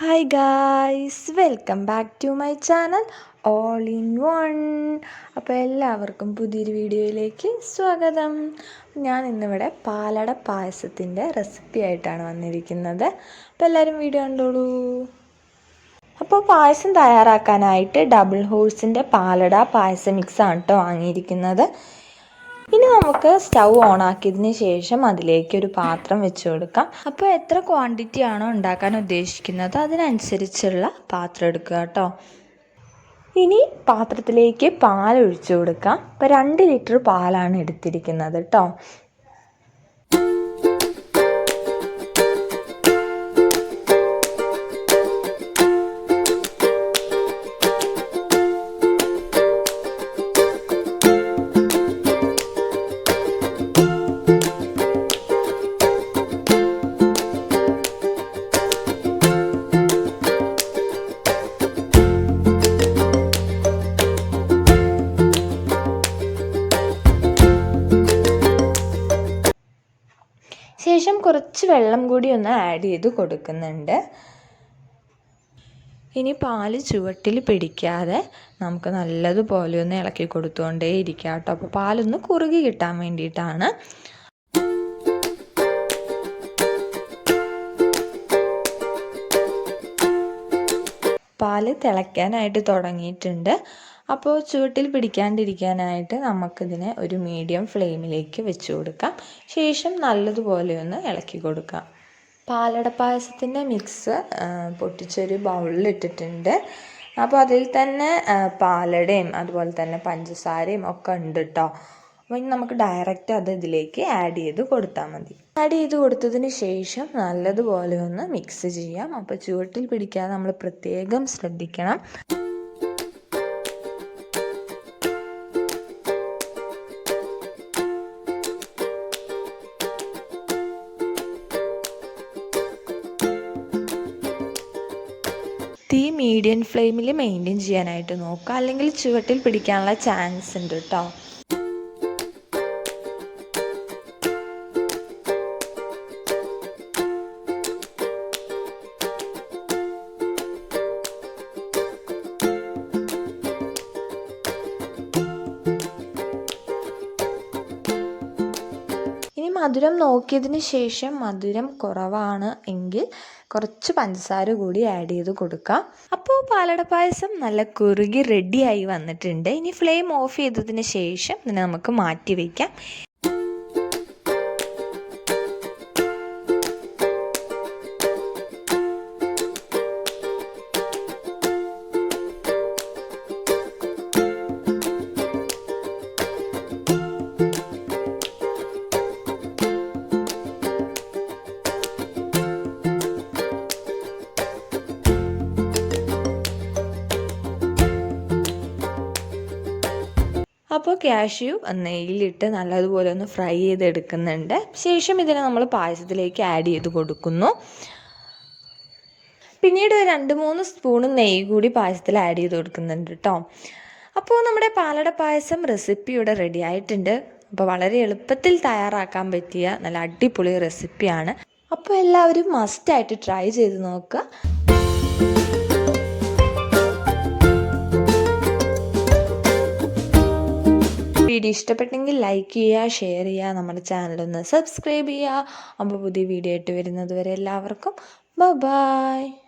Hi guys welcome back to my channel all in one അപ്പോൾ എല്ലാവർക്കും പുതിയൊരു വീഡിയോയിലേക്ക് സ്വാഗതം. ഞാൻ ഇന്നിവിടെ പാലട പായസത്തിന്റെ റെസിപ്പി ആയിട്ടാണ് വന്നിരിക്കുന്നത്. അപ്പോൾ എല്ലാവരും വീഡിയോ കണ്ടോളൂ. അപ്പോൾ പായസം തയ്യാറാക്കാനായിട്ട് ഡബിൾ ഹോഴ്സിന്റെ പാലട പായസ മിക്സാണ് കേട്ടോ വാങ്ങിയിരിക്കുന്നത്. ഇനി നമുക്ക് സ്റ്റൗ ഓൺ ആക്കിയതിന് ശേഷം അതിലേക്ക് ഒരു പാത്രം വെച്ച് കൊടുക്കാം. അപ്പോൾ എത്ര ക്വാണ്ടിറ്റി ആണോ ഉണ്ടാക്കാൻ ഉദ്ദേശിക്കുന്നത് അതിനനുസരിച്ചുള്ള പാത്രം എടുക്കുക കേട്ടോ. ഇനി പാത്രത്തിലേക്ക് പാൽ ഒഴിച്ചു കൊടുക്കാം. ഇപ്പോൾ രണ്ട് ലിറ്റർ പാലാണ് എടുത്തിരിക്കുന്നത് കേട്ടോ. ശേഷം കുറച്ച് വെള്ളം കൂടി ഒന്ന് ആഡ് ചെയ്ത് കൊടുക്കുന്നുണ്ട്. ഇനി പാൽ ചുവട്ടിൽ പിടിക്കാതെ നമുക്ക് നല്ലതുപോലെ ഒന്ന് ഇളക്കി കൊടുത്തുകൊണ്ടേ ഇരിക്കാം കേട്ടോ. അപ്പോൾ പാലൊന്ന് കുറുകി കിട്ടാൻ വേണ്ടിയിട്ടാണ്. പാൽ തിളയ്ക്കാനായിട്ട് തുടങ്ങിയിട്ടുണ്ട്. അപ്പോൾ ചുവട്ടിൽ പിടിക്കാണ്ടിരിക്കാനായിട്ട് നമുക്കിതിനെ ഒരു മീഡിയം ഫ്ലെയിമിലേക്ക് വെച്ച് കൊടുക്കാം. ശേഷം നല്ലതുപോലെ ഒന്ന് ഇളക്കി കൊടുക്കാം. പാലട പായസത്തിന്റെ മിക്സ് പൊട്ടിച്ചൊരു ബൗളിലിട്ടിട്ടുണ്ട് അപ്പോൾ അതിൽ തന്നെ പാലടയും അതുപോലെ തന്നെ പഞ്ചസാരയും ഒക്കെ ഉണ്ട് കേട്ടോ അപ്പോൾ ഇനി നമുക്ക് ഡയറക്റ്റ് അത് ഇതിലേക്ക് ആഡ് ചെയ്ത് കൊടുത്താൽ മതി. ആഡ് ചെയ്ത് കൊടുത്തതിന് ശേഷം നല്ലതുപോലെ ഒന്ന് മിക്സ് ചെയ്യാം. അപ്പോൾ ചുവട്ടിൽ പിടിക്കാതെ നമ്മൾ പ്രത്യേകം ശ്രദ്ധിക്കണം. തീ മീഡിയം ഫ്ലെയിമിൽ മെയിന്റെയിൻ ചെയ്യാനായിട്ട് നോക്കുക അല്ലെങ്കിൽ ചുവട്ടിൽ പിടിക്കാനുള്ള ചാൻസ് ഉണ്ട് കേട്ടോ മധുരം നോക്കിയതിന് ശേഷം മധുരം കുറവാണ് എങ്കിൽ കുറച്ച് പഞ്ചസാര കൂടി ആഡ് ചെയ്ത് കൊടുക്കാം. അപ്പോൾ പാലട പായസം നല്ല കുറുകി റെഡിയായി വന്നിട്ടുണ്ട്. ഇനി ഫ്ലെയിം ഓഫ് ചെയ്തതിന് ശേഷം ഇതിനെ നമുക്ക് മാറ്റി വയ്ക്കാം അപ്പോൾ കാഷ്യൂ നെയ്യിലിട്ട് നല്ലതുപോലെ ഒന്ന് ഫ്രൈ ചെയ്തെടുക്കുന്നുണ്ട്. ശേഷം ഇതിനെ നമ്മൾ പായസത്തിലേക്ക് ആഡ് ചെയ്ത് കൊടുക്കുന്നു. പിന്നീട് രണ്ട് മൂന്ന് സ്പൂൺ നെയ്യ് കൂടി പായസത്തിൽ ആഡ് ചെയ്ത് കൊടുക്കുന്നുണ്ട് കേട്ടോ അപ്പോൾ നമ്മുടെ പാലട പായസം റെസിപ്പി ഇവിടെ റെഡി ആയിട്ടുണ്ട്. അപ്പോൾ വളരെ എളുപ്പത്തിൽ തയ്യാറാക്കാൻ പറ്റിയ നല്ല അടിപൊളി റെസിപ്പിയാണ് അപ്പോൾ എല്ലാവരും മസ്റ്റായിട്ട് ട്രൈ ചെയ്ത് നോക്കുക. ഇഷ്ടപ്പെട്ടെങ്കിൽ ലൈക്ക് ചെയ്യുക ഷെയർ ചെയ്യുക നമ്മുടെ ചാനലൊന്ന് സബ്സ്ക്രൈബ് ചെയ്യുക. അപ്പോൾ പുതിയ വീഡിയോ ആയിട്ട് വരുന്നത് വരെ എല്ലാവർക്കും ബൈ